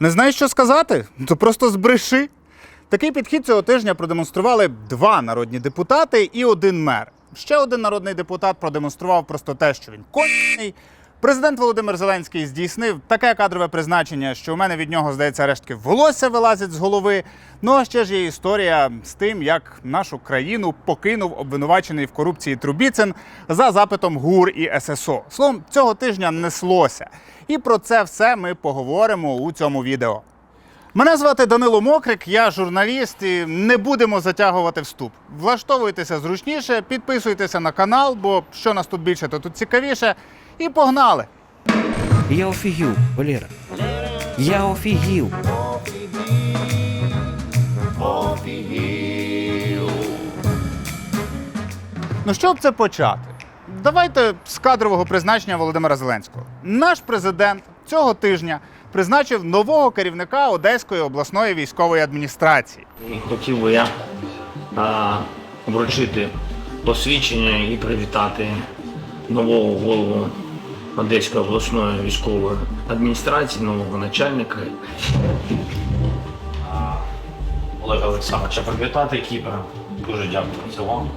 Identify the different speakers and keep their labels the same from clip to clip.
Speaker 1: Не знаєш, що сказати? То просто збреши. Такий підхід цього тижня продемонстрували два народні депутати і один мер. Ще один народний депутат продемонстрував просто те, що він кончений. Президент Володимир Зеленський здійснив таке кадрове призначення, що у мене від нього, здається, рештки волосся вилазять з голови. Ну а ще ж є історія з тим, як нашу країну покинув обвинувачений в корупції Трубіцин за запитом ГУР і ССО. Словом, цього тижня неслося. І про це все ми поговоримо у цьому відео. Мене звати Данило Мокрик, я журналіст і не будемо затягувати вступ. Влаштовуйтеся зручніше, підписуйтеся на канал, бо що нас тут більше, то тут цікавіше. І погнали!
Speaker 2: Я офігів, Валера. Я офігів.
Speaker 1: Ну щоб це почати? Давайте з кадрового призначення Володимира Зеленського. Наш президент цього тижня призначив нового керівника Одеської обласної військової адміністрації.
Speaker 3: І хотів би я а, вручити посвідчення і привітати нового голову Одеської обласної військової адміністрації, нового начальника. А, Олега Олександровича привітати Кіпера. Дуже дякую за вам.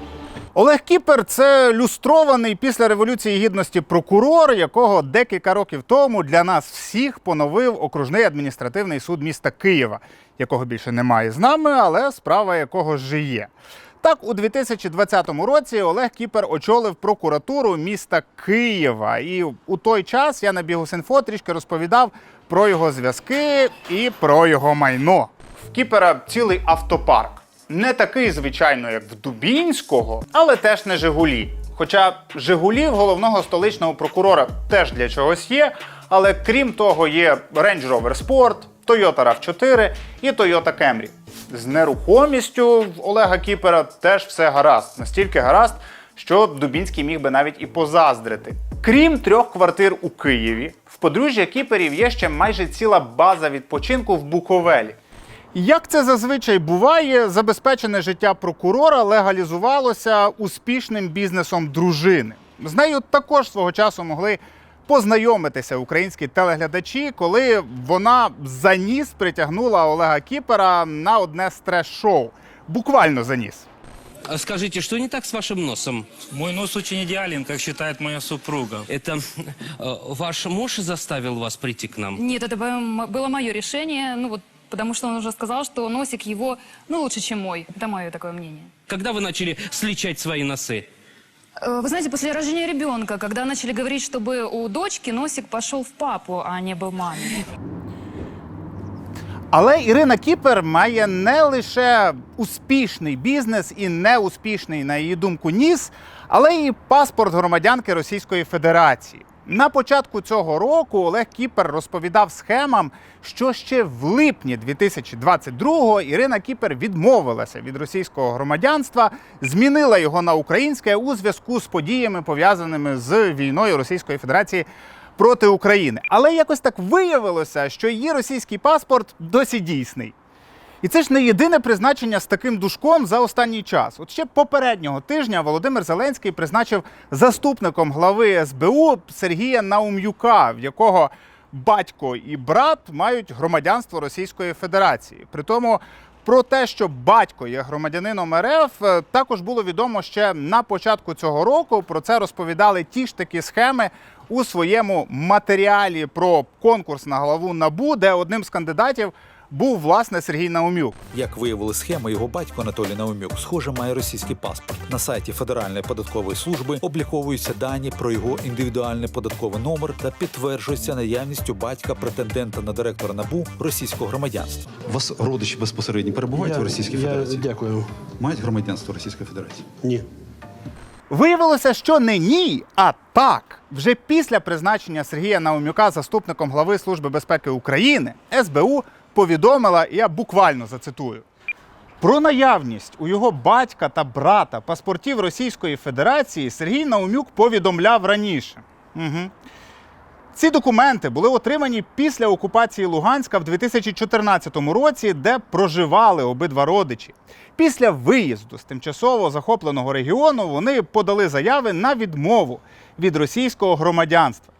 Speaker 1: Олег Кіпер це люстрований після революції гідності прокурор, якого декілька років тому для нас всіх поновив окружний адміністративний суд міста Києва, якого більше немає з нами, але справа якого ж є. Так, у 2020 році Олег Кіпер очолив прокуратуру міста Києва. І у той час я на Бігус.Інфо трішки розповідав про його зв'язки і про його майно. В Кіпера цілий автопарк. Не такий, звичайно, як в Дубінського, але теж не Жигулі. Хоча Жигулів головного столичного прокурора теж для чогось є. Але крім того, є Range Rover Sport, Toyota RAV4 і Toyota Camry. З нерухомістю Олега Кіпера теж все гаразд. Настільки гаразд, що Дубінський міг би навіть і позаздрити. Крім трьох квартир у Києві, в подружжя Кіперів є ще майже ціла база відпочинку в Буковелі. Як це зазвичай буває, забезпечене життя прокурора легалізувалося успішним бізнесом дружини. З нею також свого часу могли познайомитися українські телеглядачі, коли вона за ніс притягнула Олега Кіпера на одне з треш-шоу. Буквально за ніс.
Speaker 2: А Скажите, что не так с вашим носом?
Speaker 4: Мой нос очень идеален, как считает моя супруга.
Speaker 2: Это э, ваш муж заставил вас прийти к нам?
Speaker 5: Нет, это бы- было мое решение, ну вот, потому что он уже сказал, что носик его, ну, лучше, чем мой. Это мое такое мнение.
Speaker 2: Когда вы начали сличать свои носы?
Speaker 5: Э, Вы знаете, после рождения ребенка, когда начали говорить, чтобы у дочки носик пошел в папу, а не был маме.
Speaker 1: Але Ірина Кіпер має не лише успішний бізнес і неуспішний, на її думку, ніс, але й паспорт громадянки Російської Федерації. На початку цього року Олег Кіпер розповідав схемам, що ще в липні 2022-го Ірина Кіпер відмовилася від російського громадянства, змінила його на українське у зв'язку з подіями, пов'язаними з війною Російської Федерації проти України. Але якось так виявилося, що її російський паспорт досі дійсний. І це ж не єдине призначення з таким душком за останній час. От ще попереднього тижня Володимир Зеленський призначив заступником глави СБУ Сергія Наум'юка, в якого батько і брат мають громадянство Російської Федерації. Притому про те, що батько є громадянином РФ, е, також було відомо ще на початку цього року. Про це розповідали ті ж такі схеми у своєму матеріалі про конкурс на главу НАБУ, де одним з кандидатів був власне Сергій Наумюк.
Speaker 6: Як виявили схеми, його батько Анатолій Наумюк, схоже, має російський паспорт. На сайті Федеральної податкової служби обліковуються дані про його індивідуальний податковий номер та підтверджується наявністю батька претендента на директора НАБУ російського громадянства.
Speaker 7: У вас родичі безпосередньо перебувають в Російській
Speaker 8: я,
Speaker 7: Федерації?
Speaker 8: Дякую.
Speaker 7: Мають громадянство Російської Федерації?
Speaker 8: Ні.
Speaker 1: Виявилося, що не ні, а так. Вже після призначення Сергія Наумюка заступником глави Служби безпеки України СБУ повідомила, я буквально зацитую. Про наявність у його батька та брата паспортів Російської Федерації Сергій Наумюк повідомляв раніше. Угу. Ці документи були отримані після окупації Луганська в 2014 році, де проживали обидва родичі. Після виїзду з тимчасово захопленого регіону вони подали заяви на відмову від російського громадянства.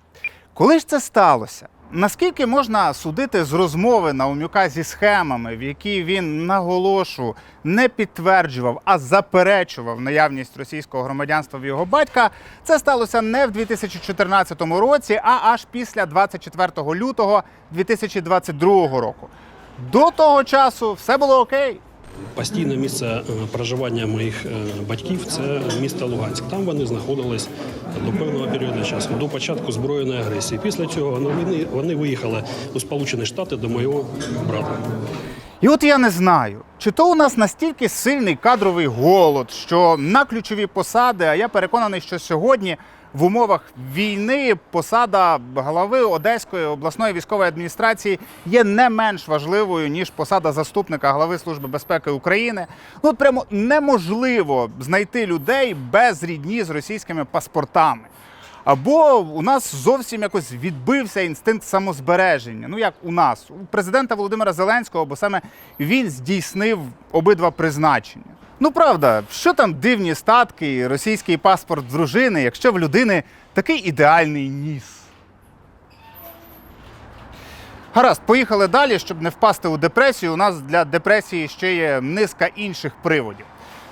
Speaker 1: Коли ж це сталося? Наскільки можна судити з розмови Наумюка зі схемами, в якій він наголошу не підтверджував, а заперечував наявність російського громадянства в його батька, це сталося не в 2014 році, а аж після 24 лютого 2022 року. До того часу все було окей.
Speaker 8: Постійне місце е, проживання моїх е, батьків це місто Луганськ. Там вони знаходились до певного періоду часу, до початку збройної агресії. Після цього вони, вони виїхали у Сполучені Штати до мого брата.
Speaker 1: І от я не знаю, чи то у нас настільки сильний кадровий голод, що на ключові посади, а я переконаний, що сьогодні в умовах війни посада голови Одеської обласної військової адміністрації є не менш важливою ніж посада заступника голови Служби безпеки України. Ну от прямо неможливо знайти людей без рідні з російськими паспортами. Або у нас зовсім якось відбився інстинкт самозбереження. Ну як у нас, у президента Володимира Зеленського, бо саме він здійснив обидва призначення. Ну правда, що там дивні статки російський паспорт дружини, якщо в людини такий ідеальний ніс. Гаразд, поїхали далі, щоб не впасти у депресію. У нас для депресії ще є низка інших приводів.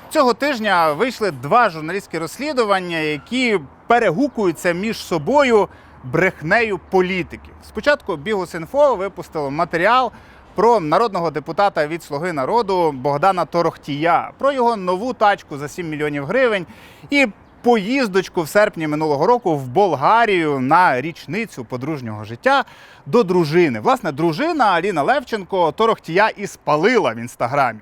Speaker 1: Цього тижня вийшли два журналістські розслідування, які перегукуються між собою брехнею політиків. Спочатку Бігус.Інфо випустило матеріал про народного депутата від Слуги народу Богдана Торохтія, про його нову тачку за 7 мільйонів гривень і поїздочку в серпні минулого року в Болгарію на річницю подружнього життя до дружини. Власне, дружина Аліна Левченко Торохтія і спалила в інстаграмі.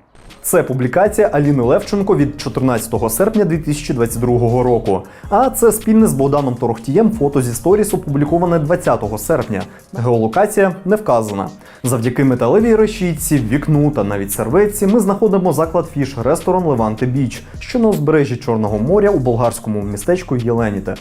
Speaker 9: Це публікація Аліни Левченко від 14 серпня 2022 року. А це спільне з Богданом Торохтієм фото зі сторіс опубліковане 20 серпня. Геолокація не вказана. Завдяки металевій решітці, вікну та навіть серветці ми знаходимо заклад фіш ресторан Леванте Біч, що на узбережжі Чорного моря у болгарському містечку Єленіте.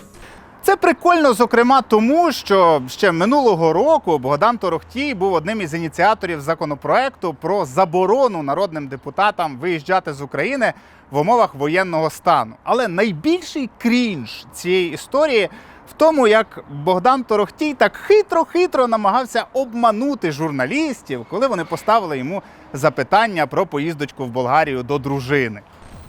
Speaker 1: Це прикольно, зокрема, тому що ще минулого року Богдан Торохтій був одним із ініціаторів законопроекту про заборону народним депутатам виїжджати з України в умовах воєнного стану. Але найбільший крінж цієї історії в тому, як Богдан Торохтій так хитро-хитро намагався обманути журналістів, коли вони поставили йому запитання про поїздочку в Болгарію до дружини.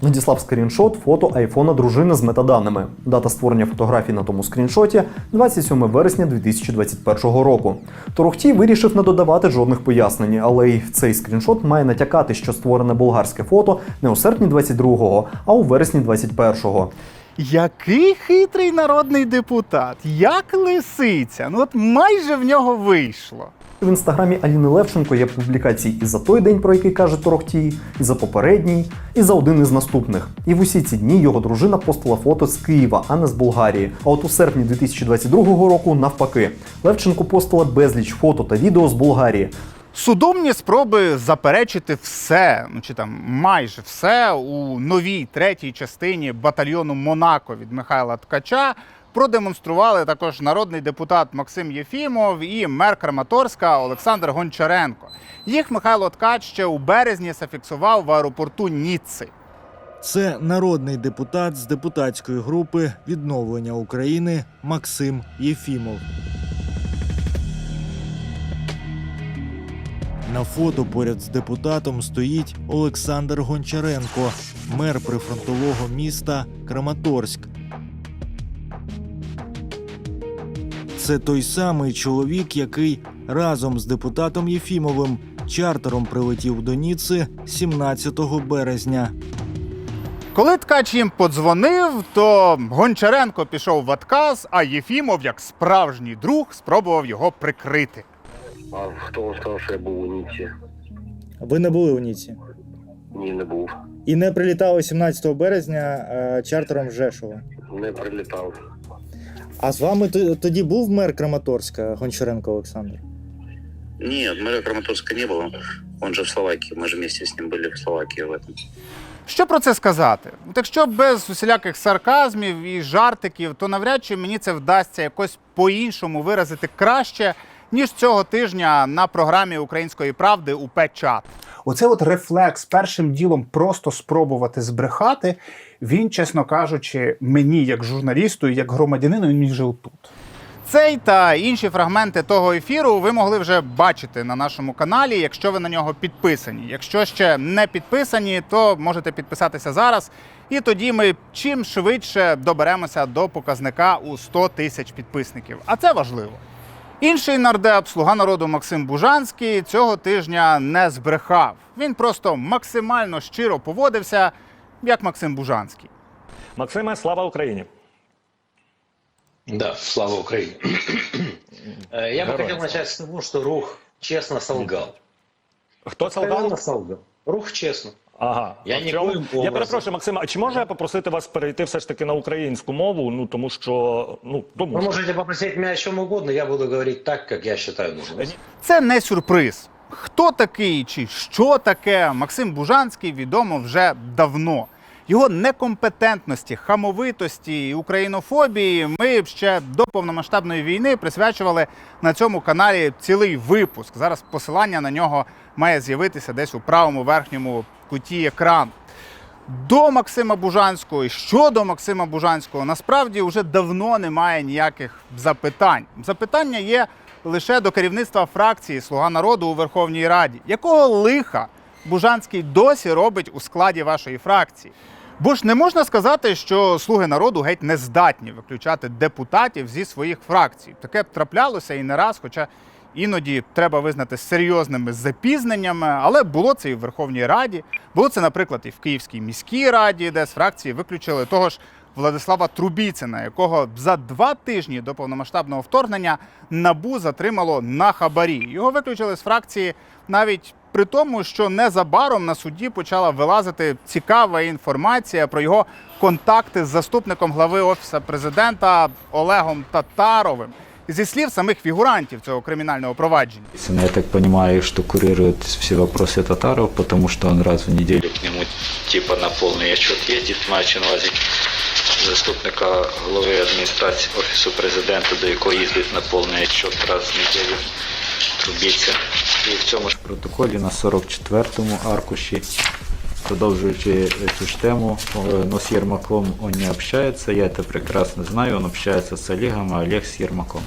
Speaker 9: Надіслав скріншот фото айфона дружини з метаданими. Дата створення фотографій на тому скріншоті 27 вересня 2021 року. Торохтій вирішив не додавати жодних пояснень, але й цей скріншот має натякати, що створене болгарське фото не у серпні 22-го, а у вересні 21-го.
Speaker 1: Який хитрий народний депутат, як лисиця. Ну от майже в нього вийшло.
Speaker 9: В інстаграмі Аліни Левченко є публікації і за той день, про який каже Торохтій, і за попередній, і за один із наступних. І в усі ці дні його дружина постила фото з Києва, а не з Болгарії. А от у серпні 2022 року, навпаки, Левченко постила безліч фото та відео з Болгарії.
Speaker 1: Судомні спроби заперечити все, ну чи там майже все у новій третій частині батальйону Монако від Михайла Ткача. Продемонстрували також народний депутат Максим Єфімов і мер Краматорська Олександр Гончаренко. Їх Михайло Ткач ще у березні зафіксував в аеропорту Ніцци.
Speaker 10: Це народний депутат з депутатської групи відновлення України Максим Єфімов. На фото поряд з депутатом стоїть Олександр Гончаренко, мер прифронтового міста Краматорськ. Це той самий чоловік, який разом з депутатом Єфімовим чартером прилетів до Ніци 17 березня.
Speaker 1: Коли ткач їм подзвонив, то Гончаренко пішов в отказ, а Єфімов, як справжній друг, спробував його прикрити.
Speaker 11: А хто вам сказав, що я був у Ніці?
Speaker 12: Ви не були у Ніці
Speaker 11: Ні, не був.
Speaker 12: і не прилітали 17 березня е, чартером з Жешова.
Speaker 11: Не прилітав.
Speaker 12: А з вами т- тоді був мер Краматорська Гончаренко Олександр?
Speaker 11: Нет, мэра Краматорска не было. Он же в Словакии. Мы же вместе с ним были в Словакии в этом.
Speaker 1: Що про це сказати? От якщо без усіляких сарказмів і жартиків, то навряд чи мені це вдасться якось по-іншому виразити краще, ніж цього тижня на програмі Української правди у чат
Speaker 13: Оце от рефлекс першим ділом просто спробувати збрехати. Він, чесно кажучи, мені як журналісту, і як громадянину, він вже отут.
Speaker 1: Цей та інші фрагменти того ефіру ви могли вже бачити на нашому каналі, якщо ви на нього підписані. Якщо ще не підписані, то можете підписатися зараз. І тоді ми чим швидше доберемося до показника у 100 тисяч підписників. А це важливо. Інший нардеп, слуга народу Максим Бужанський, цього тижня не збрехав. Він просто максимально щиро поводився, як Максим Бужанський.
Speaker 14: Максиме, слава Україні!
Speaker 3: Да, слава Украине. Э, Я бы
Speaker 14: Героям
Speaker 3: хотел начать с того, что Рух честно солгал.
Speaker 14: Хто солгав?
Speaker 3: Откровенно солгал. Рух честно.
Speaker 14: Ага.
Speaker 3: Я
Speaker 14: А в
Speaker 3: ніколи
Speaker 14: чому-
Speaker 3: не
Speaker 14: Я
Speaker 3: образом.
Speaker 14: перепрошую, Максима, а чи можу я попросити вас перейти все ж таки на українську мову? Ну тому що ну тому
Speaker 3: Вы
Speaker 14: що.
Speaker 3: можете попросить меня о чем угодно, я буду говорить так, как я считаю нужным.
Speaker 1: Це не сюрприз. Хто такий чи що таке Максим Бужанський відомо вже давно. Його некомпетентності, хамовитості і українофобії ми ще до повномасштабної війни присвячували на цьому каналі цілий випуск. Зараз посилання на нього має з'явитися десь у правому верхньому куті екрану. До Максима Бужанського і щодо Максима Бужанського насправді вже давно немає ніяких запитань. Запитання є лише до керівництва фракції Слуга народу у Верховній Раді. Якого лиха Бужанський досі робить у складі вашої фракції? Бо ж не можна сказати, що слуги народу геть не здатні виключати депутатів зі своїх фракцій. Таке б траплялося і не раз, хоча іноді треба визнати серйозними запізненнями, але було це і в Верховній Раді. Було це, наприклад, і в Київській міській раді, де з фракції виключили того ж Владислава Трубіцина, якого за два тижні до повномасштабного вторгнення набу затримало на хабарі. Його виключили з фракції навіть при тому, що незабаром на суді почала вилазити цікава інформація про його контакти з заступником глави офісу президента Олегом Татаровим. Зі слів самих фігурантів цього кримінального провадження.
Speaker 15: Я так понимаю, что курирует все вопросы Татаров, потому что он раз в неделю
Speaker 11: К нему типа на полный отчет ездит, на увазі заступника голови адміністрації Офісу президента, до якого їздить на повний отчет раз в неділю трубіться. І в цьому ж
Speaker 15: протоколі на 44-му аркуші, продовжуючи цю ж тему, э, но с Ермаком он не общается, я это прекрасно знаю, он общается с Олегом, а Олег с Ермаком.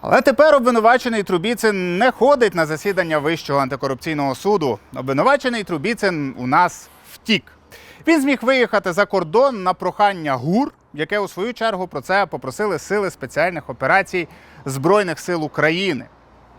Speaker 1: Але тепер обвинувачений Трубіцин не ходить на засідання Вищого антикорупційного суду. Обвинувачений Трубіцин у нас втік. Він зміг виїхати за кордон на прохання ГУР, яке у свою чергу про це попросили сили спеціальних операцій Збройних сил України.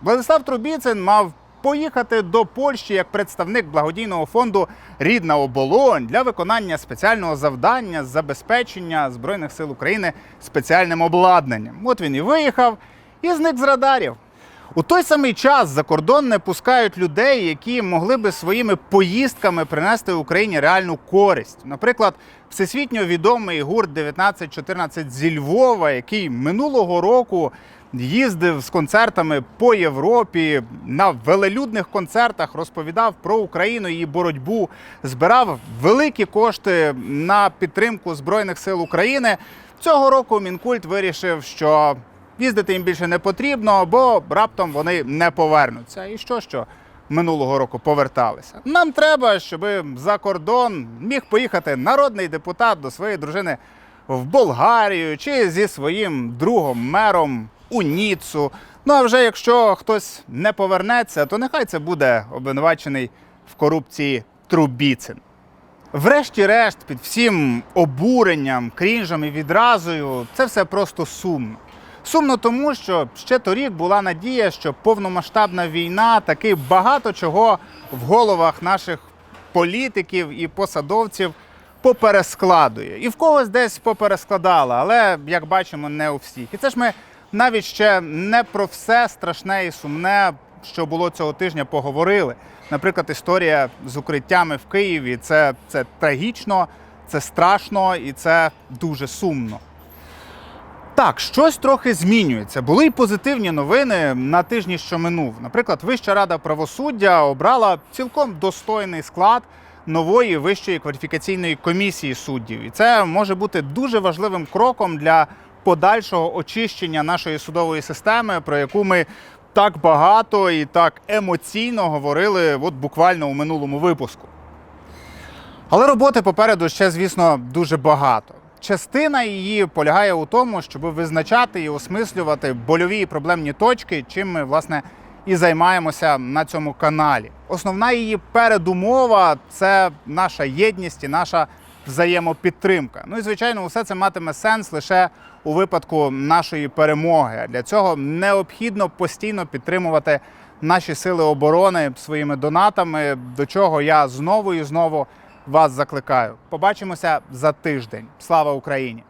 Speaker 1: Владислав Трубіцин мав поїхати до Польщі як представник благодійного фонду Рідна оболонь для виконання спеціального завдання з забезпечення Збройних сил України спеціальним обладнанням. От він і виїхав і зник з радарів. У той самий час за кордон не пускають людей, які могли би своїми поїздками принести Україні реальну користь. Наприклад, всесвітньо відомий гурт 1914 зі Львова, який минулого року їздив з концертами по Європі, на велелюдних концертах розповідав про Україну її боротьбу, збирав великі кошти на підтримку Збройних сил України. Цього року Мінкульт вирішив, що їздити їм більше не потрібно, бо раптом вони не повернуться. І що, що минулого року поверталися? Нам треба, щоб за кордон міг поїхати народний депутат до своєї дружини в Болгарію чи зі своїм другом мером у Ніцу. Ну а вже якщо хтось не повернеться, то нехай це буде обвинувачений в корупції Трубіцин. Врешті-решт, під всім обуренням, крінжем і відразою, це все просто сумно. Сумно тому, що ще торік була надія, що повномасштабна війна таки багато чого в головах наших політиків і посадовців поперескладує. І в когось десь поперескладала, але як бачимо, не у всіх. І це ж ми навіть ще не про все страшне і сумне, що було цього тижня, поговорили. Наприклад, історія з укриттями в Києві це, це трагічно, це страшно і це дуже сумно. Так, щось трохи змінюється. Були й позитивні новини на тижні, що минув. Наприклад, Вища рада правосуддя обрала цілком достойний склад нової вищої кваліфікаційної комісії суддів. І це може бути дуже важливим кроком для подальшого очищення нашої судової системи, про яку ми так багато і так емоційно говорили от буквально у минулому випуску. Але роботи попереду ще, звісно, дуже багато. Частина її полягає у тому, щоб визначати і осмислювати больові і проблемні точки, чим ми власне і займаємося на цьому каналі. Основна її передумова це наша єдність і наша взаємопідтримка. Ну і звичайно, усе це матиме сенс лише у випадку нашої перемоги. Для цього необхідно постійно підтримувати наші сили оборони своїми донатами, до чого я знову і знову вас закликаю. Побачимося за тиждень. Слава Україні!